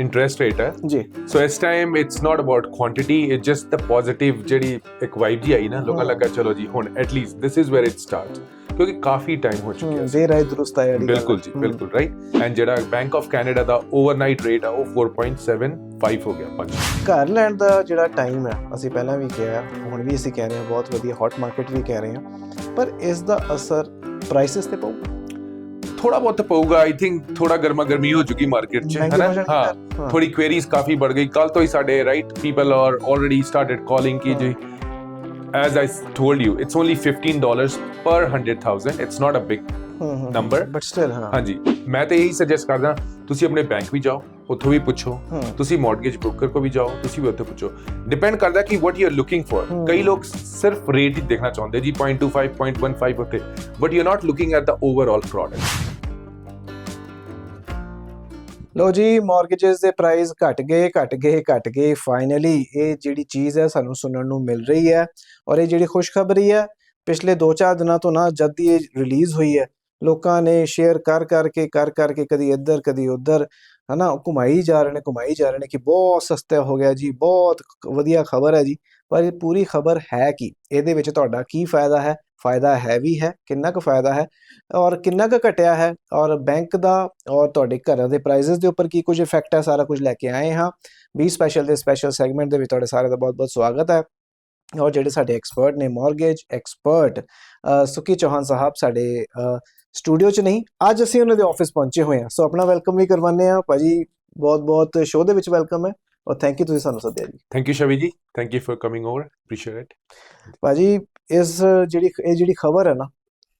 Interest rate ਹੈ ਜੀ so ਇਸ time it's not about quantity it just the positive ਜਿਹੜੀ ਇੱਕ ਵਾਈਬ ਜੀ ਆਈ ਨਾ ਲੋਕਾਂ। ਲੱਗਾ ਚਲੋ ਜੀ ਹੁਣ at least this is where it starts ਕਿਉਂਕਿ ਕਾਫੀ ਟਾਈਮ ਹੋ ਚੁੱਕਿਆ ਸੀ ਦੇ ਰਾਏ ਦਰੁਸਤ ਆਇਆ ਬਿਲਕੁਲ ਜੀ ਬਿਲਕੁਲ ਰਾਈਟ ਐਂਡ ਜਿਹੜਾ ਬੈਂਕ ਆਫ ਕੈਨੇਡਾ ਦਾ ਓਵਰਨਾਈਟ ਰੇਟ ਆ ਉਹ 4.75 ਹੋ ਗਿਆ ਪੰਜ ਘਰ ਲੈਣ ਦਾ ਜਿਹੜਾ ਟਾਈਮ ਹੈ ਅਸੀਂ ਪਹਿਲਾਂ ਵੀ ਕਿਹਾ ਹੁਣ ਵੀ ਅਸੀਂ ਕਹਿ ਰਹੇ ਹਾਂ ਬਹੁਤ ਵਧੀਆ ਹੌਟ ਮਾਰਕੀਟ ਵੀ ਕਹਿ ਰਹੇ ਹਾਂ। ਪਰ ਇਸ ਦਾ ਅਸਰ ਪ੍ਰਾਈਸਸ ਤੇ ਪਊ? ਥੋੜਾ ਬਹੁਤ ਪਊਗਾ ਆਈ ਥਿੰਕ ਥੋੜਾ ਗਰਮਾ ਗਰਮੀ ਹੋ ਚੁੱਕੀ ਮਾਰਕੀਟ 'ਚ ਮਹਿੰਗੇ ਹੈ ਹੋ ਨਾ ਜਾਣਗੇ ਹਾਂ ਘਰ। ਹਾਂ। ਥੋੜੀ ਕੁਐਰੀਜ਼ ਕਾਫੀ ਵੱਧ ਗਈ ਕੱਲ ਤੋਂ ਹੀ ਸਾਡੇ right people are already started calling ਕਿ ਜੀ as i told you it's only 15 dollars per 100000 it's not a big number but still ਹਾਂ ਹਾਂਜੀ ਮੈਂ ਤਾਂ ਇਹੀ ਸੁਜੈਸਟ ਕਰਦਾ ਤੁਸੀਂ ਆਪਣੇ ਬੈਂਕ ਵੀ ਜਾਓ ਉੱਥੋਂ ਵੀ ਪੁੱਛੋ ਹਮ। ਤੁਸੀਂ ਮਾਰਗੇਜ ਬ੍ਰੋਕਰ ਕੋ ਵੀ ਜਾਓ ਤੁਸੀਂ ਵੀ ਉੱਥੇ ਪੁੱਛੋ ਡਿਪੈਂਡ ਕਰਦਾ ਕਿ what you are looking for hmm. ਕਈ ਲੋਕ ਸਿਰਫ ਰੇਟ ਹੀ ਦੇਖਣਾ ਚਾਹੁੰਦੇ ਜੀ 0.25 0.15 ਉੱਤੇ but you are not looking at the overall product ਲੋ ਜੀ ਮਾਰਗੇजेस ਦੇ ਪ੍ਰਾਈਸ ਘਟ ਗਏ ਘਟ ਗਏ ਘਟ ਗਏ। ਫਾਈਨਲੀ ਇਹ ਜਿਹੜੀ ਚੀਜ਼ ਹੈ ਸਾਨੂੰ ਸੁਣਨ ਨੂੰ ਮਿਲ ਰਹੀ ਹੈ ਔਰ ਇਹ ਜਿਹੜੀ ਖੁਸ਼ਖਬਰੀ ਹੈ, ਪਿਛਲੇ 2-4 ਦਿਨਾਂ ਤੋਂ ਨਾ ਜਦ ਦੀ ਇਹ ਰਿਲੀਜ਼ ਹੋਈ ਹੈ, ਲੋਕਾਂ ਨੇ ਸ਼ੇਅਰ ਕਰ ਕਰਕੇ ਕਰ ਕਰਕੇ ਕਦੀ ਇੱਧਰ, ਕਦੀ ਉੱਧਰ ਹਨਾ ਘੁਮਾਈ ਜਾ ਰਹੇ ਨੇ ਘੁਮਾਈ ਜਾ ਰਹੇ ਨੇ ਕਿ ਬਹੁਤ ਸਸਤਾ ਹੋ ਗਿਆ ਜੀ ਬਹੁਤ ਵਧੀਆ ਖਬਰ ਹੈ ਜੀ ਪਰ ਇਹ ਪੂਰੀ ਖਬਰ ਹੈ ਕੀ ਇਹਦੇ ਵਿੱਚ ਤੁਹਾਡਾ ਕੀ ਫਾਇਦਾ ਹੈ ਫਾਇਦਾ ਹੈ ਵੀ ਹੈ ਕਿੰਨਾ ਕੁ ਫਾਇਦਾ ਹੈ ਔਰ ਕਿੰਨਾ ਕੁ ਘਟਿਆ ਹੈ ਔਰ ਬੈਂਕ ਦਾ ਔਰ ਤੁਹਾਡੇ ਘਰਾਂ ਦੇ ਪ੍ਰਾਈਸਸ ਦੇ ਉੱਪਰ ਕੀ ਕੁਝ ਇਫੈਕਟ ਹੈ ਸਾਰਾ ਕੁਝ ਲੈ ਕੇ ਆਏ ਹਾਂ ਵੀ ਸਪੈਸ਼ਲ ਦੇ ਸਪੈਸ਼ਲ ਸੈਗਮੈਂਟ ਦੇ ਵਿੱਚ ਤੁਹਾਡੇ ਸਾਰੇ ਦਾ ਬਹੁਤ-ਬਹੁਤ ਸਵਾਗਤ ਹੈ ਔਰ ਜਿਹੜੇ ਸਾਡੇ ਐਕਸਪਰਟ ਨੇ ਮਾਰਗੇਜ ਐਕਸਪਰਟ ਸੁਖੀ ਚੌਹਾਨ ਸਾਹਿਬ ਸਾਡੇ ਸਟੂਡੀਓ 'ਚ ਨਹੀਂ ਅੱਜ ਅਸੀਂ ਉਹਨਾਂ ਦੇ ਆਫਿਸ ਪਹੁੰਚੇ ਹੋਏ ਹਾਂ। ਸੋ ਆਪਣਾ ਵੈਲਕਮ ਵੀ ਕਰਵਾਉਂਦੇ ਆ ਭਾਜੀ ਬਹੁਤ-ਬਹੁਤ ਸ਼ੋਅ ਦੇ ਵਿੱਚ ਵੈਲਕਮ ਹੈ। ਔਰ ਥੈਂਕ ਯੂ ਤੁਸੀਂ ਸਾਨੂੰ ਸੱਦਿਆ ਜੀ। Thank you Shavi ji. Thank you for coming over appreciate it ਭਾਜੀ ਇਸ ਜਿਹੜੀ ਇਹ ਜਿਹੜੀ ਖਬਰ ਹੈ ਨਾ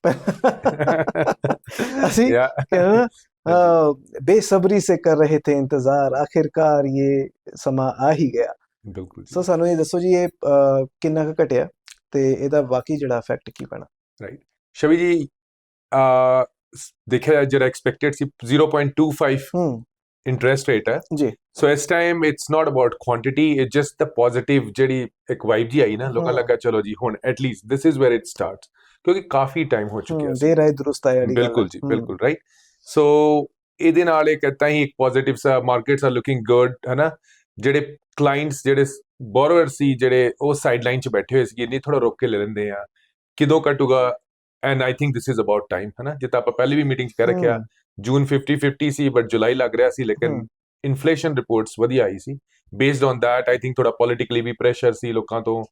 ਅਸੀਂ ਕਹਿੰਦਾ बेसब्री से कर रहे थे इंतजार आखिरकार ये समा आ ही ਬਿਲਕੁਲ ਸੋ ਸਾਨੂੰ ਇਹ ਦੱਸੋ ਜੀ ਇਹ ਕਿੰਨਾ ਕੁ ਘਟਿਆ ਤੇ ਇਹਦਾ ਬਾਕੀ ਜਿਹੜਾ ਇਫੈਕਟ ਕੀ ਪੈਣਾ? ਰਾਈਟ ਸ਼ਵੀ ਜੀ ਦੇਖਿਆ ਜਿਹੜਾ ਐਕਸਪੈਕਟਡ ਸੀ 0.25 ਹੂੰ। ਇੰਟਰਸਟ ਰੇਟ ਹੈ। ਜੀ। ਸੋ ਇਸ time it's not about quantity it just the positive ਜਿਹੜੀ ਇੱਕ ਵਾਈਬ ਜੀ ਆਈ ਨਾ ਲੋਕਾਂ। ਲੱਗਾ ਚਲੋ ਜੀ ਹੁਣ at least this is where it starts ਕਿਉਂਕਿ ਕਾਫੀ ਟਾਈਮ ਹੋ ਚੁੱਕਿਆ ਸੀ। ਦੇ ਰਾਏ ਦਰੁਸਤ ਆਇਆ ਬਿਲਕੁਲ ਜੀ ਬਿਲਕੁਲ ਰਾਈਟ ਸੋ ਇਹਦੇ ਨਾਲ ਇੱਕ ਤਾਂ ਹੀ ਇੱਕ ਪੋਜ਼ਿਟਿਵ ਸਾ ਮਾਰਕੀਟਸ ਆਰ ਲੁਕਿੰਗ ਗੁੱਡ ਹਨਾ? ਜਿਹੜੇ ਕਲਾਇੰਟਸ ਜਿਹੜੇ ਬੋਰੋਵਰ ਸੀ ਜਿਹੜੇ ਉਹ ਸਾਈਡ ਲਾਈਨ 'ਚ ਬੈਠੇ ਹੋਏ ਸੀ ਨਹੀਂ ਥੋੜਾ ਰੋਕ ਕੇ ਲੈ ਲੈਂਦੇ ਆ। ਕਿਦੋਂ ਕਟੂਗਾ And I think this is about time ਹਨਾ ਜਿੱਦਾਂ ਆਪਾਂ ਪਹਿਲੇ ਵੀ ਮੀਟਿੰਗ 'ਚ ਕਹਿ ਰੱਖਿਆ ਹੂੰ, ਜੂਨ 50 50 ਸੀ ਬਟ ਜੁਲਾਈ ਲੱਗ ਰਿਹਾ ਸੀ ਲੇਕਿਨ ਹਮ। ਇਨਫਲੇਸ਼ਨ ਰਿਪੋਰਟਸ ਵਧੀਆ ਆਈ ਸੀ based on that I think ਥੋੜਾ ਪੋਲਿਟਿਕਲੀ ਵੀ ਪ੍ਰੈਸ਼ਰ ਸੀ ਲੋਕਾਂ ਤੋਂ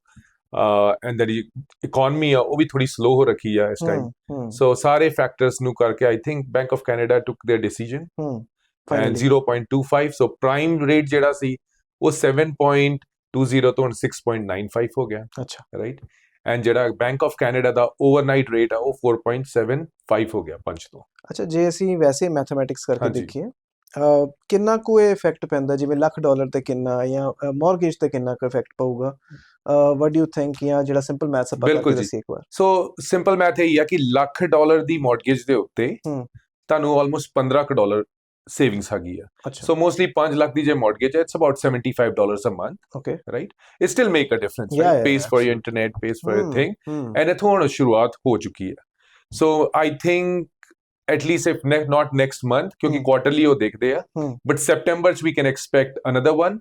ਐਂਡ ਜਿਹੜੀ ਇਕਨੋਮੀ ਆ ਉਹ ਵੀ ਥੋੜੀ ਸਲੋ ਹੋ ਰੱਖੀ ਆ ਇਸ ਟਾਈਮ ਹੂੰ, ਹੂੰ, ਸੋ ਸਾਰੇ ਫੈਕਟਰਸ ਨੂੰ ਕਰਕੇ I think bank of Canada took their decision ਹੂੰ, and finally, 0.25 so prime rate ਜਿਹੜਾ ਸੀ ਉਹ 7.20 ਤੋਂ ਹੁਣ 6.95 ਹੋ ਗਿਆ ਅੱਛਾ ਰਾਈਟ ਐਂਡ ਜਿਹੜਾ ਬੈਂਕ ਆਫ ਕੈਨੇਡਾ ਦਾ ਓਵਰਨਾਈਟ ਰੇਟ ਆ ਉਹ 4.75 ਹੋ ਗਿਆ ਪੰਜ ਤੋਂ ਅੱਛਾ ਜੇ ਅਸੀਂ ਵੈਸੇ ਮੈਥਮੈਟਿਕਸ ਕਰਕੇ। ਦੇਖੀਏ ਕਿੰਨਾ ਕੁ ਇਹ ਇਫੈਕਟ ਪੈਂਦਾ ਜਿਵੇਂ ਲੱਖ ਡਾਲਰ ਤੇ ਕਿੰਨਾ ਜਾਂ ਮਾਰਗੇਜ ਤੇ ਕਿੰਨਾ ਕੁ ਇਫੈਕਟ ਪਊਗਾ ਵਾਟ ਡੂ ਯੂ ਥਿੰਕ ਜਾਂ ਜਿਹੜਾ ਸਿੰਪਲ ਮੈਥਸ ਆਪਾਂ ਕਰਕੇ ਜੀ। ਦੱਸੀਏ ਇੱਕ ਵਾਰ ਸੋ ਸਿੰਪਲ ਮੈਥ ਇਹ ਹੀ ਆ ਕਿ ਲੱਖ ਡਾਲਰ ਦੀ ਮਾਰਗੇਜ ਦੇ ਉੱਤੇ। ਤੁਹਾਨੂੰ ਆਲਮੋਸਟ 15 ਕੁ ਡਾਲਰ ਸੇਵਿੰਗਸ ਹੈਗੀ ਆ। ਅੱਛਾ। ਸੋ ਮੋਸਟਲੀ 5 ਲੱਖ ਦੀ ਜੇ ਮਾਰਗੇਜ ਹੈ it's about 75 dollars a month okay right it still make a difference Yeah, yeah, pays for your internet pays for hmm, everything hmm and ਇਥੋਂ ਹੁਣ ਸ਼ੁਰੂਆਤ ਹੋ ਚੁੱਕੀ ਹੈ so I think at least if ne- not next month ਕਿਉਂਕਿ Hmm. quarterly ਉਹ ਦੇਖਦੇ ਆ Hmm. but September ਚ we can expect another one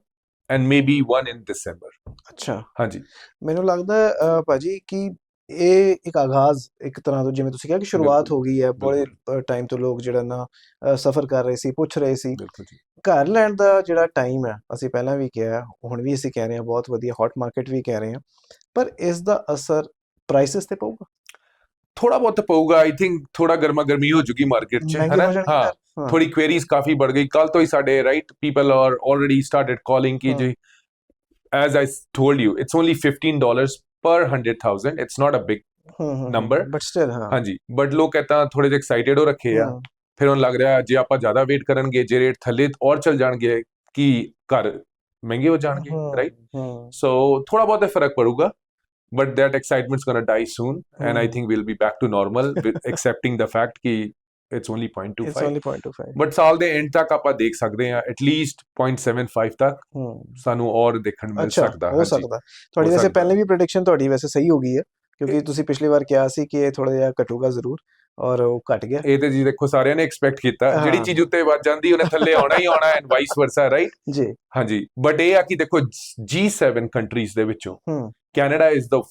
and maybe one in December ਅੱਛਾ ਹਾਂਜੀ ਮੈਨੂੰ ਲੱਗਦਾ ਹੈ, ਅ, ਭਾਜੀ ਕਿ ਇਹ ਇੱਕ ਆਗਾਜ਼ ਇੱਕ ਤਰ੍ਹਾਂ ਤੋਂ ਜਿਵੇਂ ਤੁਸੀਂ ਕਿਹਾ ਕਿ ਸ਼ੁਰੂਆਤ ਹੋ ਗਈ ਹੈ ਬੜੇ ਟਾਈਮ ਤੋਂ ਲੋਕ ਜਿਹੜਾ ਨਾ ਸਫਰ ਕਰ ਰਹੇ ਸੀ ਪੁੱਛ ਰਹੇ ਸੀ। ਘਰ ਲੈਣ ਦਾ ਜਿਹੜਾ ਟਾਈਮ ਹੈ ਅਸੀਂ ਪਹਿਲਾਂ ਵੀ ਕਿਹਾ ਹੁਣ ਵੀ ਅਸੀਂ ਕਹਿ ਰਹੇ ਹਾਂ ਬਹੁਤ ਵਧੀਆ ਹੌਟ ਮਾਰਕੀਟ ਵੀ ਕਹਿ ਰਹੇ ਹਾਂ। ਪਰ ਇਸ ਦਾ ਅਸਰ ਪ੍ਰਾਈਸਸ ਤੇ ਪਊਗਾ? ਥੋੜਾ ਬਹੁਤ ਪਊਗਾ ਆਈ ਥਿੰਕ ਥੋੜਾ ਗਰਮਾ ਗਰਮੀ ਹੋ ਚੁੱਕੀ ਮਾਰਕੀਟ ਚ ਹੈ ਹੋ ਥੋੜੀ ਕੁਐਰੀਜ਼ ਕਾਫੀ ਵੱਧ ਗਈ। ਕੱਲ ਤੋਂ ਹੀ ਸਾਡੇ right people are already started calling ਕਿ. ਜੀ as i told you it's only 15 dollars per 100000 it's not a big number? But still ਹਾਂ ਹਾਂਜੀ ਬਟ ਲੋਕ ਕਹਤਾ ਥੋੜੇ ਜਿਹਾ ਐਕਸਾਈਟਡ ਹੋ ਰੱਖੇ ਆ ਫਿਰ ਹੁਣ ਲੱਗ ਰਿਹਾ ਜੇ ਆਪਾਂ ਜ਼ਿਆਦਾ ਵੇਟ ਕਰਨਗੇ ਜੇ ਰੇਟ ਥੱਲੇ ਔਰ ਚੱਲ ਜਾਣਗੇ ਕਿ ਘਰ ਮਹਿੰਗੇ ਹੋ ਜਾਣਗੇ ਰਾਈਟ ਸੋ ਥੋੜਾ ਬਹੁਤ ਫ਼ਰਕ ਪੜੂਗਾ but that excitement's going to die soon and i Hmm. think we'll be back to normal with accepting fact ki it's only it's 0.25 only 0.25 but ਸਾਲ ਦੇ ਐਂਡ ਤੱਕ ਆਪਾਂ ਦੇਖ ਸਕਦੇ ਹਾਂ ਐਟਲੀਸਟ 0.75 ਤੱਕ ਸਾਨੂੰ ਔਰ ਦੇਖਣ ਮਿਲ ਸਕਦਾ ਹੋ। ਸਕਦਾ ਤੁਹਾਡੀ ਵੈਸੇ। ਪਹਿਲੇ ਵੀ ਪ੍ਰੈਡਿਕਸ਼ਨ ਤੁਹਾਡੀ ਵੈਸੇ ਸਹੀ ਹੋ ਗਈ ਹੈ ਕਿਉਂਕਿ ਤੁਸੀਂ ਪਿਛਲੀ ਵਾਰ ਕਿਹਾ ਸੀ ਕਿ ਇਹ ਥੋੜਾ ਜਿਹਾ ਘਟੂਗਾ ਜ਼ਰੂਰ ਔਰ ਉਹ ਘਟ ਗਿਆ ਇਹ ਤੇ ਜੀ ਦੇਖੋ ਸਾਰਿਆਂ ਨੇ ਐਕਸਪੈਕਟ ਕੀਤਾ ਜਿਹੜੀ। ਚੀਜ਼ ਉੱਤੇ ਵੱਜ ਜਾਂਦੀ ਉਹਨੇ ਥੱਲੇ ਆਉਣਾ ਹੀ ਆਉਣਾ ਐਂਡ ਵਾਈਸ ਵਰਸਾ ਰਾਈਟ ਜੀ ਹਾਂਜੀ ਬਟ ਇਹ ਆ ਕਿ ਦੇਖੋ G7 ਕੰਟਰੀਜ਼ ਦੇ ਵਿੱਚੋਂ ਹੂੰ Canada is the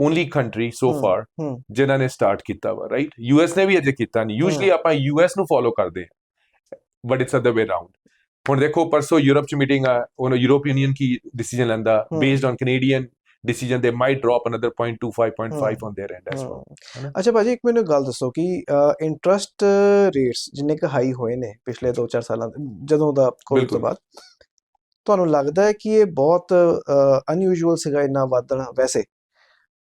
only country so far. ਜਿਨ੍ਹਾਂ ਨੇ ਸਟਾਰਟ ਕੀਤਾ ਵਾ ਰਾਈਟ ਯੂਐਸ ਨੇ ਵੀ ਅਜੇ ਕੀਤਾ ਨਹੀਂ ਯੂਜੂਲੀ ਆਪਾਂ ਯੂਐਸ ਨੂੰ ਫੋਲੋ ਕਰਦੇ but it's other way round ਹੁਣ ਦੇਖੋ ਪਰਸੋ ਯੂਰਪ ਚ ਮੀਟਿੰਗ ਆ ਉਹ ਯੂਰਪ ਯੂਨੀਅਨ ਕੀ ਡਿਸੀਜਨ ਲੈਂਦਾ। Based on Canadian decision they might drop another 0.25 0.5 on their end as well ਹੂੰ। ਹਨਾ? ਅੱਛਾ ਭਾਜੀ ਇੱਕ ਮੈਨੂੰ ਗੱਲ ਦੱਸੋ ਕਿ ਇੰਟਰਸਟ ਰੇਟਸ ਜਿੰਨੇ ਕੁ ਹਾਈ ਹੋਏ ਨੇ ਪਿਛਲੇ 2-4 ਸਾਲਾਂ ਦੇ ਜਦੋਂ ਦਾ ਕੋਵਿਡ ਤੋਂ। ਬਾਅਦ ਤੁਹਾਨੂੰ ਲੱਗਦਾ ਹੈ ਕਿ ਇਹ ਬਹੁਤ ਅਨਯੂਜੂਅਲ ਸੀਗਾ ਇੰਨਾ ਵਧਣਾ ਵੈਸੇ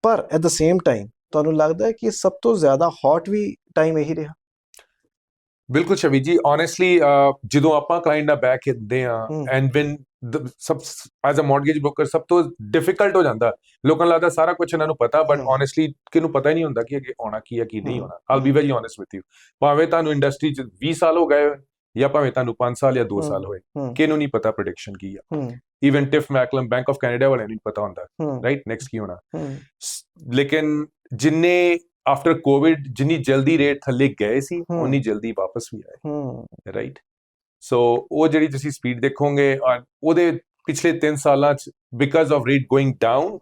ਪਰ ਐਟ ਦ ਸੇਮ ਟਾਈਮ ਤੁਹਾਨੂੰ ਲੱਗਦਾ ਹੈ ਕਿ ਸਭ ਤੋਂ ਜ਼ਿਆਦਾ ਹੌਟ ਵੀ ਟਾਈਮ ਇਹੀ ਰਿਹਾ ਬਿਲਕੁਲ ਸ਼ਵੀ ਜੀ ਓਨੈਸਟਲੀ ਜਦੋਂ ਆਪਾਂ ਕਲਾਇੰਟ ਨਾਲ ਬੈਕ ਹੁੰਦੇ ਆ। ਐਂਡ ਵੈਨ ਸਭ ਐਜ਼ ਅ ਮਾਰਗੇਜ ਬ੍ਰੋਕਰ ਸਭ ਤੋਂ ਡਿਫਿਕਲਟ ਹੋ ਜਾਂਦਾ ਲੋਕਾਂ ਨੂੰ ਲੱਗਦਾ ਸਾਰਾ ਕੁਝ ਇਹਨਾਂ ਨੂੰ ਪਤਾ ਬਟ। ਓਨੈਸਟਲੀ ਕਿਹਨੂੰ ਪਤਾ ਹੀ ਨਹੀਂ ਹੁੰਦਾ ਕਿ ਅੱਗੇ ਆਉਣਾ ਕੀ ਹੈ ਕੀ ਨਹੀਂ। ਹੋਣਾ I'll be very honest with you ਭਾਵੇਂ ਤੁਹਾਨੂੰ ਇੰਡਸਟਰੀ 'ਚ 20 ਸਾਲ ਹੋ ਗਏ ਜਾਂ ਭਾਵੇਂ ਤੁਹਾਨੂੰ 5 ਸਾਲ ਜਾਂ 2 ਹੂੰ। ਸਾਲ ਹੋਏ। ਕਿਹਨੂੰ ਨਹੀਂ ਪਤਾ ਪ੍ਰੈਡਿਕਸ਼ਨ ਕੀ ਆ? Even Tiff Macklem Bank of Canada ਵਾਲਿਆਂ ਨੂੰ ਪਤਾ ਹੁੰਦਾ। ਰਾਈਟ ਨੈਕਸਟ ਕੀ ਹੋਣਾ? ਲੇਕਿਨ ਜਿੰਨੇ ਆਫਟਰ ਕੋਵਿਡ ਜਿੰਨੀ ਜਲਦੀ ਰੇਟ ਥੱਲੇ ਗਏ ਸੀ। ਉਨੀ ਜਲਦੀ ਵਾਪਸ ਵੀ ਆਏ। ਰਾਈਟ ਸੋ ਉਹ ਜਿਹੜੀ ਤੁਸੀਂ ਸਪੀਡ ਦੇਖੋਗੇ ਔਰ ਉਹਦੇ ਪਿਛਲੇ 3 ਸਾਲਾਂ ਚ because of rate going down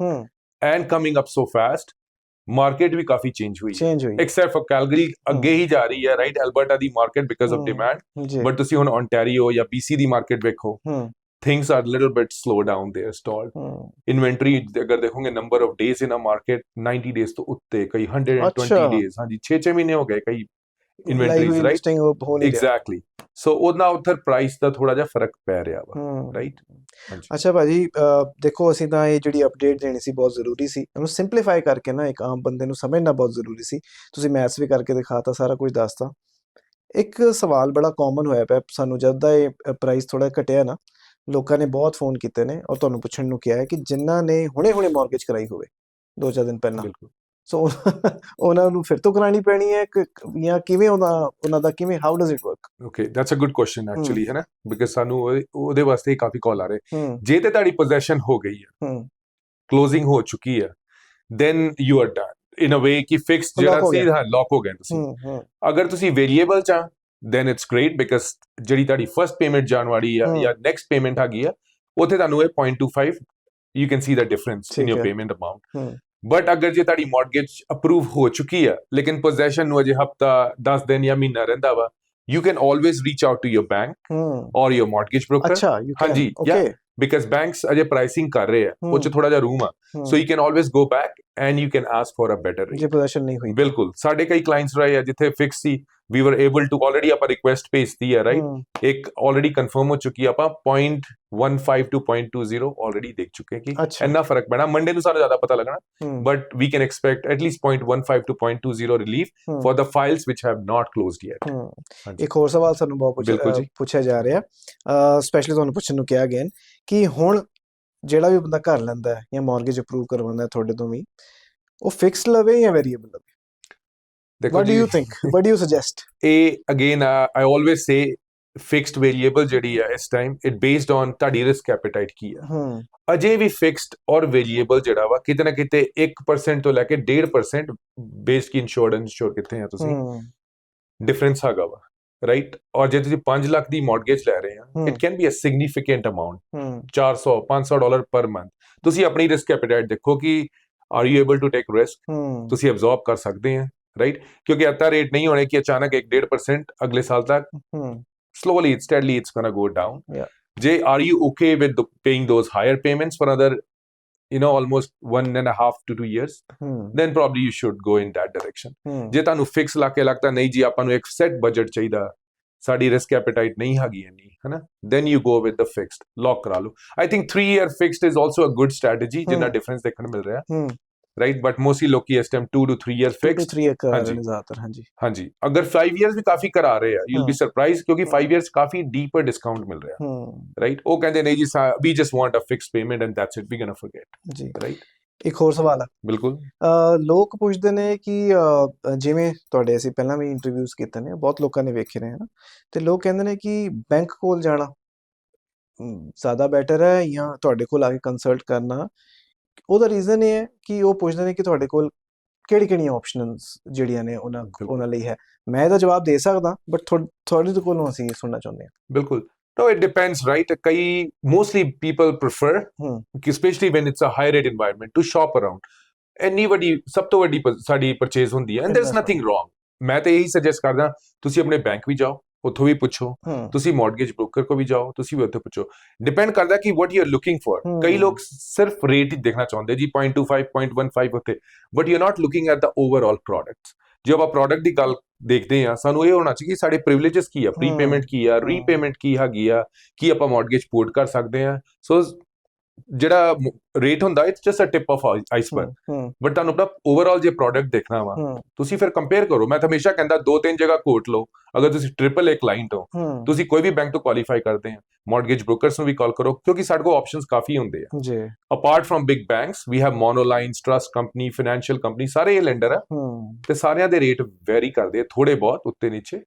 and coming up so fast market ਵੀ ਕਾਫੀ ਚੇਂਜ ਹੋਈ ਚੇਂਜ ਹੋਈ ਐਕਸੈਪਟ ਫॉर ਕੈਲਗਰੀ ਅੱਗੇ ਹੀ ਜਾ ਰਹੀ ਹੈ right Alberta the market because of demand but ਤੁਸੀਂ ਹੁਣ ਓਨਟਾਰੀਓ ਜਾਂ BC ਦੀ ਮਾਰਕੀਟ ਵੇਖੋ things are a little bit slow down there stalled hmm. inventory ਅਗਰ ਦੇਖੋਗੇ number of days in a market 90 days ਤੋਂ ਉੱਤੇ ਕਈ 120 days ਹਾਂਜੀ 6-6 ਮਹੀਨੇ ਹੋ ਗਏ ਕਈ inventories right exactly ਸੋ ਉਹਦਾ ਉੱਥੇ ਪ੍ਰਾਈਸ ਦਾ ਥੋੜਾ ਜਿਹਾ ਫ਼ਰਕ ਪੈ ਰਿਹਾ ਵਾ ਰਾਈਟ ਅੱਛਾ ਭਾਜੀ ਦੇਖੋ ਅਸੀਂ ਤਾਂ ਇਹ ਜਿਹੜੀ ਅਪਡੇਟ ਦੇਣੀ ਸੀ ਬਹੁਤ ਜ਼ਰੂਰੀ ਸੀ। ਇਹਨੂੰ ਸਿੰਪਲੀਫਾਈ ਕਰਕੇ ਨਾ ਇੱਕ ਆਮ ਬੰਦੇ ਨੂੰ ਸਮਝਣਾ ਬਹੁਤ ਜ਼ਰੂਰੀ ਸੀ। ਤੁਸੀਂ ਮੈਥਸ ਵੀ ਕਰਕੇ ਦਿਖਾਤਾ ਸਾਰਾ ਕੁਝ ਦੱਸਤਾ ਇੱਕ ਸਵਾਲ ਬੜਾ ਕਾਮਨ ਹੋਇਆ ਪਿਆ ਸਾਨੂੰ ਜਦ ਦਾ ਇਹ ਪ੍ਰਾਈਸ ਥੋੜਾ ਘਟਿਆ ਨਾ ਲੋਕਾਂ ਨੇ ਬਹੁਤ ਫੋਨ ਕੀਤੇ ਨੇ ਔਰ ਤੁਹਾਨੂੰ ਪੁੱਛਣ ਨੂੰ ਕਿਹਾ ਹੈ ਕਿ ਜਿਨ੍ਹਾਂ ਨੇ ਹੁਣੇ-ਹੁਣੇ ਮਾਰਗੇਜ ਕਰਾਈ ਹੋਵੇ ਦੋ ਚਾਰ ਦਿਨ ਪਹਿਲਾਂ। ਬਿਲਕੁਲ। ਸੋ ਉਹਨਾਂ ਨੂੰ ਫਿਰ ਤੋਂ ਕਰਾਣੀ ਪੈਣੀ ਹੈ ਕਿ ਜਾਂ ਕਿਵੇਂ ਉਹਦਾ ਉਹਨਾਂ ਦਾ ਕਿਵੇਂ how does it work okay that's a good question actually ਹੈ ਨਾ? ਬਿਕਾਜ਼ ਸਾਨੂੰ ਉਹ- ਉਹਦੇ ਵਾਸਤੇ ਹੀ ਕਾਫੀ ਕਾਲ ਆ ਰਹੇ। ਜੇ ਤੇ ਤੁਹਾਡੀ ਪੋਜੀਸ਼ਨ ਹੋ ਗਈ ਹੈ ਕਲੋਜ਼ਿੰਗ ਹੋ ਚੁੱਕੀ ਹੈ then you are done in a way ਕਿ ਫਿਕਸ ਜਿਹੜਾ ਸੀ ਗਿਆ। ਹਾਂ ਲੌਕ ਹੋ ਗਏ ਤੁਸੀਂ। ਅਗਰ ਤੁਸੀਂ ਵੇਰੀਏਬਲ ਚ ਦੈਨ ਇਟਸ ਗ੍ਰੇਟ ਬਿਕਾਜ਼ ਜਿਹੜੀ ਤੁਹਾਡੀ ਫਰਸਟ ਪੇਮੈਂਟ ਜਾਣ ਵਾਲੀ ਆ। ਜਾਂ ਨੈਕਸਟ ਪੇਮੈਂਟ ਹੈਗੀ ਆ ਉੱਥੇ ਤੁਹਾਨੂੰ ਇਹ 0.25 you can see the difference in your. Payment amount but ਅਗਰ ਜੇ ਤੁਹਾਡੀ ਮਾਰਗੇਜ ਅਪਰੂਵ ਹੋ ਚੁੱਕੀ ਆ ਲੇਕਿਨ ਪੋਜੀਸ਼ਨ ਨੂੰ ਅਜੇ ਹਫਤਾ 10 ਦਿਨ ਜਾਂ ਮਹੀਨਾ ਰਹਿੰਦਾ ਵਾ you can always reach out to your bank hmm. Or your mortgage broker ਅੱਛਾ ਹਾਂਜੀ, ਓਕੇ ਬਿਕਾਜ਼ ਬੈਂਕਸ ਅਜੇ ਪ੍ਰਾਈਸਿੰਗ ਕਰ ਰਹੇ ਆ ਉਹ ਚ। ਥੋੜਾ ਜਿਹਾ ਰੂਮ ਆ so you can always go back and you can ask for a better rate ਜੇ ਪੋਜੀਸ਼ਨ ਨਹੀਂ ਹੋਈ ਬਿਲਕੁਲ ਸਾਡੇ ਕਈ ਕਲਾਇੰਟਸ ਰਹੇ ਆ ਜਿੱਥੇ ਫਿਕਸ ਸੀ we were able to already ਆਪਾਂ ਰਿਕੁਐਸਟ ਭੇਜਤੀ ਹੈ ਰਾਈਟ ਹੂੰ, ਇੱਕ ਆਲਰੇਡੀ ਕਨਫਰਮ ਹੋ ਚੁੱਕੀ ਆ, ਆਪਾਂ 0.15 ਟੂ 0.20 ਆਲਰੇਡੀ ਦੇਖ ਚੁੱਕੇ ਕਿ ਇੰਨਾ ਫ਼ਰਕ ਪੈਣਾ ਮੰਡੇ ਨੂੰ ਸਾਨੂੰ ਜ਼ਿਆਦਾ ਪਤਾ ਲੱਗਣਾ but we can expect at least 0.15 to 0.20 relief ਹੂੰ, for the files which have not closed yet. ਹੂੰ। ਹਾਂਜੀ। ਇੱਕ ਹੋਰ ਸਵਾਲ ਸਾਨੂੰ ਬਹੁਤ। ਪੁੱਛਿਆ ਜਾ ਰਿਹਾ ਸਪੈਸ਼ਲੀ ਤੁਹਾਨੂੰ ਪੁੱਛਣ ਨੂੰ ਕਿਹਾ ਗਿਆ ਕਿ ਹੁਣ ਜਿਹੜਾ ਵੀ ਬੰਦਾ ਘਰ ਲੈਂਦਾ ਹੈ ਜਾਂ ਮਾਰਗੇਜ ਅਪਰੂਵ ਕਰਵਾਉਂਦਾ ਹੈ ਤੁਹਾਡੇ ਤੋਂ ਵੀ ਉਹ ਫਿਕਸ ਲਵੇ ਜਾਂ ਵੇਰੀਏਬਲ ਲਵੇ? ਦੇਖੋ what do you think what do you suggest ਇਹ again I always say fixed variable ਜਿਹੜੀ ਆ ਇਸ ਟਾਈਮ ਇਟ ਬੇਸਡ ਔਨ ਤੁਹਾਡੀ ਰਿਸਕ ਐਪੀਟਾਈਟ ਕੀ ਆ। ਅਜੇ ਵੀ ਫਿਕਸਡ ਔਰ ਵੇਰੀਏਬਲ ਜਿਹੜਾ ਵਾ ਕਿਤੇ ਨਾ ਕਿਤੇ 1% ਤੋਂ ਲੈ ਕੇ 1.5% ਬੇਸਡ ਕੀ ਇੰਸ਼ੋਰਡ ਇੰਸ਼ੋਰ ਕਿੱਥੇ ਆ ਤੁਸੀਂ? ਡਿਫਰੈਂਸ ਹੈਗਾ ਵਾ। ਰਾਈਟ ਔਰ ਜੇ ਤੁਸੀਂ 5 ਲੱਖ ਦੀ ਮਾਰਗੇਜ ਲੈ ਰਹੇ ਆ। It can be a significant amount hmm 400 500 dollar per month ਤੁਸੀਂ ਆਪਣੀ ਰਿਸਕ ਐਪੀਟਾਈਟ ਦੇਖੋ ਕਿ are you able to take risk ਤੁਸੀਂ ਅਬਜ਼ੌਰਬ ਕਰ ਸਕਦੇ ਆ ਰਾਈਟ ਕਿਉਂਕਿ ਅੱਤਾ ਰੇਟ ਨਹੀਂ ਹੋਣੇ ਕਿ ਅਚਾਨਕ 1.5% ਅਗਲੇ ਸਾਲ ਤੱਕ ਹੂੰ slowly steadily it's going to go down. Yeah. jay are you okay with the, paying those higher payments for another you know almost one and a half to two years ਹੂੰ then probably you should go in that direction ਜੇ ਤੁਹਾਨੂੰ fix ਲਾ ਕੇ ਲੱਗਦਾ ਨਹੀਂ ਜੀ ਆਪਾਂ ਨੂੰ ਇੱਕ ਸੈਟ ਬਜਟ ਚਾਹੀਦਾ ਸਾਡੀ ਰਿਸਕ ਐਪੀਟਾਈਟ ਨਹੀਂ ਹੈਗੀ ਇੰਨੀ ਹਨਾ then you go with the fixed lock ਕਰਾ ਲਓ i think 3 year fixed is also a good strategy ਜਿੰਨਾ। ਡਿਫਰੈਂਸ ਦੇਖਣ ਮਿਲ ਰਿਹਾ right? But mostly ਲੋਕੀ ਇਸ time 2 to 3 year 2 to fixed. 3 ਇੱਕ ਹਾਂਜੀ। ਜ਼ਿਆਦਾਤਰ ਹਾਂਜੀ ਹਾਂਜੀ ਅਗਰ 5 years ਵੀ ਕਾਫੀ ਕਰਾ ਰਹੇ ਆ you'll be ਹਮ। surprised ਕਿਉਂਕਿ ਹਮ। 5 years ਕਾਫੀ ਡੀਪਰ ਡਿਸਕਾਊਂਟ ਮਿਲ ਰਿਹਾ ਹੂੰ right? ਉਹ ਕਹਿੰਦੇ ਨਹੀਂ ਜੀ we just want a fix payment and that's it we gonna forget ਜੀ ਰਾਈਟ ਇੱਕ ਹੋਰ ਸਵਾਲ ਆ। ਬਿਲਕੁਲ ਲੋਕ ਪੁੱਛਦੇ ਨੇ ਕਿ ਜਿਵੇਂ ਤੁਹਾਡੇ ਅਸੀਂ ਪਹਿਲਾਂ ਵੀ ਇੰਟਰਵਿਊਜ਼ ਕੀਤੇ ਨੇ ਬਹੁਤ ਲੋਕਾਂ ਨੇ ਵੇਖੇ ਨੇ ਹਨਾ? ਤੇ ਲੋਕ ਕਹਿੰਦੇ ਨੇ ਕਿ ਬੈਂਕ ਕੋਲ ਜਾਣਾ ਜ਼ਿਆਦਾ ਬੈਟਰ ਹੈ ਜਾਂ ਤੁਹਾਡੇ ਕੋਲ ਆ ਕੇ ਕੰਸਲਟ ਕਰਨਾ ਉਹਦਾ ਰੀਜ਼ਨ ਇਹ ਹੈ ਕਿ ਉਹ ਪੁੱਛਦੇ ਨੇ ਕਿ ਤੁਹਾਡੇ ਕੋਲ ਕਿਹੜੀ ਕਿਹੜੀਆਂ ਆਪਸ਼ਨਸ ਜਿਹੜੀਆਂ ਨੇ ਉਹਨਾਂ। ਉਹਨਾਂ ਲਈ ਹੈ। ਮੈਂ ਇਹਦਾ ਜਵਾਬ ਦੇ ਸਕਦਾ ਬਟ ਤੁਹਾਡੇ ਕੋਲੋਂ ਅਸੀਂ ਸੁਣਨਾ ਚਾਹੁੰਦੇ ਹਾਂ। ਬਿਲਕੁਲ। No it depends right? ਕਈ mostly people prefer। ਕਿ especially when it's a high rate environment to shop around. ਵੱਡੀ ਸਭ ਤੋਂ ਵੱਡੀ ਸਾਡੀ ਪਰਚੇਸ ਹੁੰਦੀ ਹੈ and there's Investment. nothing wrong ਮੈਂ ਤਾਂ ਇਹੀ ਸੁਜੈਸਟ ਕਰਦਾ ਤੁਸੀਂ ਆਪਣੇ ਬੈਂਕ ਵੀ ਜਾਓ। ਉੱਥੋਂ ਵੀ ਪੁੱਛੋ ਤੁਸੀਂ ਮਾਰਗੇਜ ਬ੍ਰੋਕਰ ਕੋ ਵੀ ਜਾਓ ਤੁਸੀਂ ਵੀ ਉੱਥੇ ਪੁੱਛੋ। ਡਿਪੈਂਡ ਕਰਦਾ ਕਿ you are looking for ਹਮ। ਕਈ ਲੋਕ ਸਿਰਫ ਰੇਟ ਹੀ ਦੇਖਣਾ ਚਾਹੁੰਦੇ ਜੀ 0.25 0.15 ਉੱਤੇ but you are not looking at the overall products ਜੇ ਆਪਾਂ ਪ੍ਰੋਡਕਟ ਦੀ ਗੱਲ ਦੇਖਦੇ ਆ ਸਾਨੂੰ ਇਹ ਹੋਣਾ ਚਾਹੀਦਾ ਕਿ ਸਾਡੇ ਪ੍ਰਿਵਿਲੇजेस ਕੀ ਆ? ਪ੍ਰੀਪੇਮੈਂਟ ਕੀ ਆ। ਰੀਪੇਮੈਂਟ ਕੀ ਹੈਗੀ ਆ? ਕੀ ਆਪਾਂ ਮਾਰਗੇਜ ਪੋਰਟ ਕਰ ਸਕਦੇ ਆ ਸੋ ਜਿਹੜਾ ਰੇਟ ਹੁੰਦਾ it's just a tip of iceberg but ਤੁਹਾਨੂੰ ਆਪਣਾ ਓਵਰਆਲ ਜੇ ਪ੍ਰੋਡਕਟ ਦੇਖਣਾ ਵਾ ਤੁਸੀਂ ਫਿਰ ਕੰਪੇਅਰ ਕਰੋ। ਮੈਂ ਤਾਂ ਹਮੇਸ਼ਾ ਕਹਿੰਦਾ ਦੋ ਤਿੰਨ ਜਗ੍ਹਾ ਕੋਟ ਲਓ। ਅਗਰ ਤੁਸੀਂ ਟ੍ਰਿਪਲ ਏ ਕਲਾਇੰਟ ਹੋ ਤੁਸੀਂ ਕੋਈ ਵੀ ਬੈਂਕ ਤੋਂ ਕੁਆਲੀਫਾਈ ਕਰਦੇ ਆ ਮਾਰਗੇਜ ਬ੍ਰੋਕਰਸ ਨੂੰ ਵੀ ਕਾਲ ਕਰੋ ਕਿਉਂਕਿ ਸਾਡੇ ਕੋਲ ਆਪਸ਼ਨਸ ਕਾਫੀ ਹੁੰਦੇ ਆ। ਜੀ। Apart from big banks we have monolines trust company financial company ਸਾਰੇ ਇਹ ਲੈਂਡਰ ਆ। ਤੇ ਸਾਰਿਆਂ ਦੇ ਰੇਟ ਵੈਰੀ ਕਰਦੇ ਆ ਥੋੜੇ ਬਹੁਤ ਉੱਤੇ ਨੀਚੇ।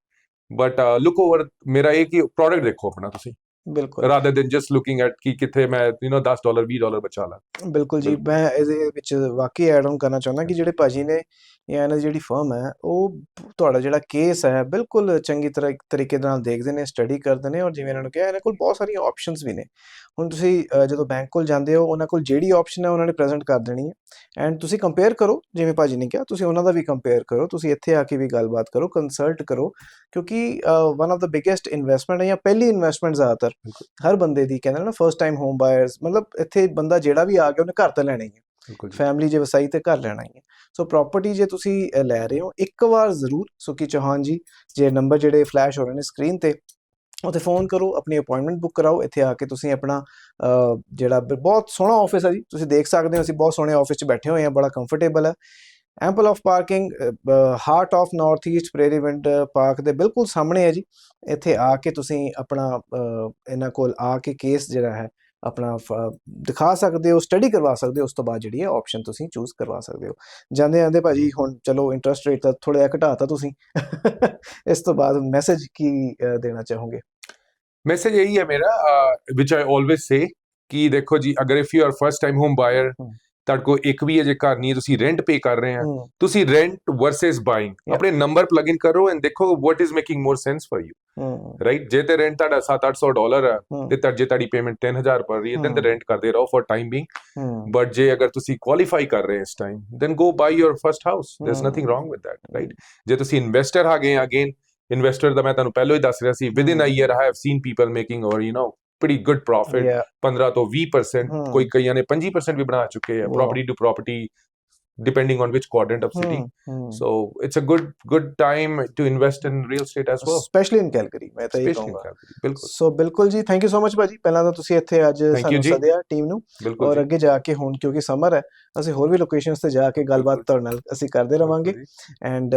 ਬਟ ਲੁੱਕ ਓਵਰ ਮੇਰਾ ਇਹ ਕਿ ਪ੍ਰੋਡਕਟ ਦੇਖੋ ਆਪਣਾ ਤੁਸੀਂ। ਬਿਲਕੁਲ। Rather than just looking at ਕਿ ਕਿੱਥੇ ਮੈਂ ਯੂ نو 10 ਡਾਲਰ 20 ਡਾਲਰ ਬਚਾ ਲਾਂ। ਬਿਲਕੁਲ ਜੀ। ਮੈਂ ਇਹਦੇ ਵਿੱਚ ਵਾਕਈ ਐਡ ਆਨ ਕਰਨਾ ਚਾਹੁੰਦਾ ਕਿ ਜਿਹੜੇ ਭਾਜੀ ਨੇ ਜਾਂ ਇਹਨਾਂ ਦੀ ਜਿਹੜੀ ਫਰਮ ਹੈ ਉਹ ਤੁਹਾਡਾ ਜਿਹੜਾ ਕੇਸ ਹੈ ਬਿਲਕੁਲ ਚੰਗੀ ਤਰ੍ਹਾਂ ਤਰੀਕੇ ਦੇ ਨਾਲ ਦੇਖਦੇ ਨੇ ਸਟੱਡੀ ਕਰਦੇ ਨੇ ਔਰ ਜਿਵੇਂ ਇਹਨਾਂ ਨੂੰ ਕਿਹਾ ਇਹਨਾਂ ਕੋਲ ਬਹੁਤ ਸਾਰੀਆਂ ਆਪਸ਼ਨਸ ਵੀ ਨੇ। ਹੁਣ ਤੁਸੀਂ ਜਦੋਂ ਬੈਂਕ ਕੋਲ ਜਾਂਦੇ ਹੋ ਉਹਨਾਂ ਕੋਲ ਜਿਹੜੀ ਆਪਸ਼ਨ ਹੈ ਉਹਨਾਂ ਨੇ ਪ੍ਰੈਜ਼ੈਂਟ ਕਰ ਦੇਣੀ ਹੈ। ਐਂਡ ਤੁਸੀਂ ਕੰਪੇਅਰ ਕਰੋ ਜਿਵੇਂ ਭਾਜੀ ਨੇ ਕਿਹਾ ਤੁਸੀਂ ਉਹਨਾਂ ਦਾ ਵੀ ਕੰਪੇਅਰ ਕਰੋ ਤੁਸੀਂ ਇੱਥੇ ਆ ਕੇ ਵੀ ਗੱਲਬਾਤ ਕਰੋ ਕੰਸਲਟ ਕਰੋ ਕਿਉਂਕਿ one of the biggest investment ਹੈ ਜਾਂ ਪਹਿਲੀ ਇਨਵੈਸਟਮੈਂਟ ਜ਼ਿਆਦਾਤਰ ਹਰ ਬੰਦੇ ਦੀ ਕਹਿੰਦੇ ਨੇ ਫਰਸਟ ਟਾਈਮ ਹੋਮ ਬਾਇਰਸ ਮਤਲਬ ਇੱਥੇ ਬੰਦਾ ਜਿਹੜਾ ਵੀ ਆ ਗਿਆ ਉਹਨੇ ਘਰ ਤਾਂ ਲੈਣਾ ਹੀ ਹੈ ਫੈਮਿਲੀ ਜੇ। ਵਸਾਈ ਤੇ ਘਰ ਲੈਣਾ ਹੀ ਹੈ ਸੋ ਪ੍ਰਾਪਰਟੀ ਜੇ ਤੁਸੀਂ ਲੈ ਰਹੇ ਹੋ ਇੱਕ ਵਾਰ ਜ਼ਰੂਰ ਸੁਖੀ ਚੌਹਾਨ ਜੀ ਜੇ ਨੰਬਰ ਜਿਹੜੇ ਫਲੈਸ਼ ਹੋ ਰਹੇ ਨੇ ਸਕਰੀਨ ਤੇ ਉੱਥੇ ਫੋਨ ਕਰੋ ਆਪਣੀ ਅਪਾਇੰਟਮੈਂਟ ਬੁੱਕ ਕਰਾਓ ਇੱਥੇ ਆ ਕੇ ਤੁਸੀਂ ਆਪਣਾ ਜਿਹੜਾ ਬਹੁਤ ਸੋਹਣਾ ਆਫਿਸ ਹੈ ਜੀ। ਤੁਸੀਂ ਦੇਖ ਸਕਦੇ ਹੋ ਅਸੀਂ ਬਹੁਤ ਸੋਹਣੇ ਆਫਿਸ 'ਚ ਬੈਠੇ ਹੋਏ ਹਾਂ ਬੜਾ ਕੰਫਰਟੇਬਲ ਹੈ ample of parking heart of north east prairie wind park ਦੇ ਬਿਲਕੁਲ ਸਾਹਮਣੇ ਹੈ ਜੀ। ਇੱਥੇ ਆ ਕੇ ਤੁਸੀਂ ਆਪਣਾ ਇਹਨਾਂ ਕੋਲ ਆ ਕੇ ਕੇਸ ਜਿਹੜਾ ਹੈ ਆਪਣਾ ਦਿਖਾ ਸਕਦੇ ਹੋ ਸਟੱਡੀ ਕਰਵਾ ਸਕਦੇ ਹੋ ਉਸ ਤੋਂ ਬਾਅਦ ਜਿਹੜੀ ਹੈ ਆਪਸ਼ਨ ਤੁਸੀਂ ਚੂਜ਼ ਕਰਵਾ ਸਕਦੇ ਹੋ। ਜਾਂਦੇ ਜਾਂਦੇ ਭਾਜੀ ਹੁਣ ਚਲੋ ਇੰਟਰਸਟ ਰੇਟ ਤਾਂ ਥੋੜਾ ਜਿਹਾ ਘਟਾਤਾ ਤੁਸੀਂ। ਇਸ ਤੋਂ ਬਾਅਦ ਮੈਸੇਜ ਕੀ ਦੇਣਾ ਚਾਹੋਗੇ? ਮੈਸੇਜ ਇਹੀ ਹੈ ਮੇਰਾ ਵਿਚ ਆਈ ਆਲਵੇਸ ਸੇ ਕਿ ਦੇਖੋ ਜੀ ਅਗਰ if you are first time home buyer. ਤੁਹਾਡੇ ਕੋਲ ਇੱਕ ਵੀ ਅਜੇ ਘਰ ਨਹੀਂ ਤੁਸੀਂ ਰੈਂਟ ਪੇ ਕਰ ਰਹੇ ਆ। ਤੁਸੀਂ ਰੈਂਟ ਵਰਸਸ ਬਾਇੰਗ ਆਪਣੇ ਨੰਬਰ ਪਲੱਗ ਇਨ ਕਰੋ ਐਂਡ ਦੇਖੋ what is making more sense for you right ਜੇ ਤੇ ਰੈਂਟ ਤੁਹਾਡਾ 7-800 ਡਾਲਰ ਆ ਤੇ ਤਰ ਜੇ ਤੁਹਾਡੀ ਪੇਮੈਂਟ 10000 ਪੜ ਰਹੀ ਹੈ ਦੈਨ ਤੇ ਰੈਂਟ ਕਰਦੇ ਰਹੋ ਫॉर ਟਾਈਮ ਬੀਇੰਗ ਬਟ ਜੇ ਅਗਰ ਤੁਸੀਂ ਕੁਆਲੀਫਾਈ ਕਰ ਰਹੇ ਇਸ time then go buy your first house there is nothing wrong with that right ਜੇ ਤੁਸੀਂ ਇਨਵੈਸਟਰ ਆ ਗਏ ਅਗੇਨ ਇਨਵੈਸਟਰ ਦਾ ਮੈਂ ਤੁਹਾਨੂੰ ਪਹਿਲਾਂ ਹੀ ਦੱਸ ਰਿਹਾ ਸੀ with a year I have seen people making or you know pretty good profit yeah, 15 ਤੋਂ 20% Hmm. ਕੋਈ ਕਈਆਂ ਨੇ 25% ਵੀ ਬਣਾ ਚੁੱਕੇ ਆ. Property to property depending on which quadrant of city hmm, hmm. so it's a good good time to invest in real estate as well specially in Calgary ਮੈਂ ਤਾਂ ਇਹ especially in ਕਹੂੰਗਾ Calgary. ਬਿਲਕੁਲ ਸੋ ਬਿਲਕੁਲ ਜੀ ਥੈਂਕ ਯੂ ਸੋ ਮਚ ਭਾਜੀ ਪਹਿਲਾਂ ਤਾਂ ਤੁਸੀਂ ਇੱਥੇ ਅੱਜ ਸਾਨੂੰ। ਸੱਦਿਆ ਟੀਮ ਨੂੰ ਔਰ ਅੱਗੇ ਜਾ ਕੇ ਹੁਣ ਕਿਉਂਕਿ ਸਮਰ ਹੈ ਅਸੀਂ ਹੋਰ ਵੀ ਲੋਕੇਸ਼ਨਸ ਤੇ ਜਾ ਕੇ ਗੱਲਬਾਤ। ਤੁਹਾਡੇ ਨਾਲ ਅਸੀਂ ਕਰਦੇ ਰਵਾਂਗੇ। ਐਂਡ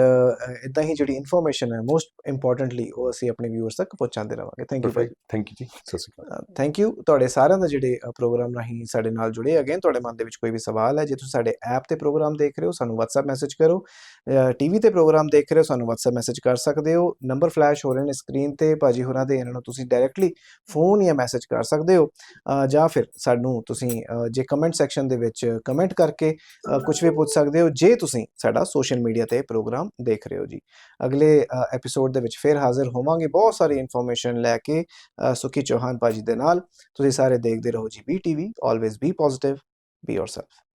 ਇਦਾਂ ਹੀ ਜਿਹੜੀ ਇਨਫੋਰਮੇਸ਼ਨ ਹੈ ਮੋਸਟ ਇੰਪੋਰਟੈਂਟਲੀ ਉਹ ਅਸੀਂ ਆਪਣੇ ਵਿਊਅਰਸ ਤੱਕ ਪਹੁੰਚਾਉਂਦੇ ਰਵਾਂਗੇ thank you Perfect. Thank you ਜੀ ਸਤਿ ਸ਼੍ਰੀ ਅਕਾਲ ਥੈਂਕ ਯੂ ਤੁਹਾਡੇ ਸਾਰਿਆਂ ਦਾ ਜਿਹੜੇ ਪ੍ਰੋਗਰਾਮ ਰਾਹੀਂ ਸਾਡੇ ਨਾਲ ਜੁੜੇ ਅਗੇਨ ਤੁਹਾਡੇ ਮਨ ਦੇ ਵਿੱਚ ਕੋਈ ਵੀ ਸਵਾਲ ਹੈ ਜੇ ਤੁਸੀਂ ਸਾਡੇ ਐਪ ਤੇ ਪ੍ਰੋਗਰਾਮ ਦੇਖ ਰਹੇ ਹੋ ਸਾਨੂੰ WhatsApp ਮੈਸੇਜ ਕਰੋ। ਟੀਵੀ ਤੇ ਪ੍ਰੋਗਰਾਮ ਦੇਖ ਰਹੇ ਹੋ ਸਾਨੂੰ WhatsApp ਮੈਸੇਜ ਕਰ ਸਕਦੇ ਹੋ। ਨੰਬਰ ਫਲੈਸ਼ ਹੋ ਰਹੇ ਨੇ ਸਕਰੀਨ ਤੇ ਭਾਜੀ ਹੋਰਾਂ ਦੇ ਇਹਨਾਂ ਨੂੰ ਤੁਸੀਂ ਡਾਇਰੈਕਟਲੀ ਫੋਨ ਜਾਂ ਮੈਸੇਜ ਕਰ ਸਕਦੇ ਹੋ। ਜਾਂ ਫਿਰ ਸਾਨੂੰ ਤੁਸੀਂ ਅ, ਜੇ ਕਮੈਂਟ ਸੈਕਸ਼ਨ ਦੇ ਵਿੱਚ ਕਮੈਂਟ ਕਰਕੇ ਕੁਝ ਵੀ ਪੁੱਛ ਸਕਦੇ ਹੋ ਜੇ ਤੁਸੀਂ ਸਾਡਾ ਸੋਸ਼ਲ ਮੀਡੀਆ ਤੇ ਪ੍ਰੋਗਰਾਮ ਦੇਖ ਰਹੇ ਹੋ ਜੀ। ਅਗਲੇ ਐਪੀਸੋਡ ਦੇ ਵਿੱਚ ਫਿਰ ਹਾਜ਼ਰ ਹੋਵਾਂਗੇ। ਬਹੁਤ ਸਾਰੀ ਇਨਫੋਰਮੇਸ਼ਨ ਲੈ ਕੇ ਸੁਖੀ ਚੌਹਾਨ ਭਾਜੀ ਦੇ ਨਾਲ। ਤੁਸੀਂ ਸਾਰੇ ਦੇਖਦੇ ਰਹੋ ਜੀ BTV always be positive be yourself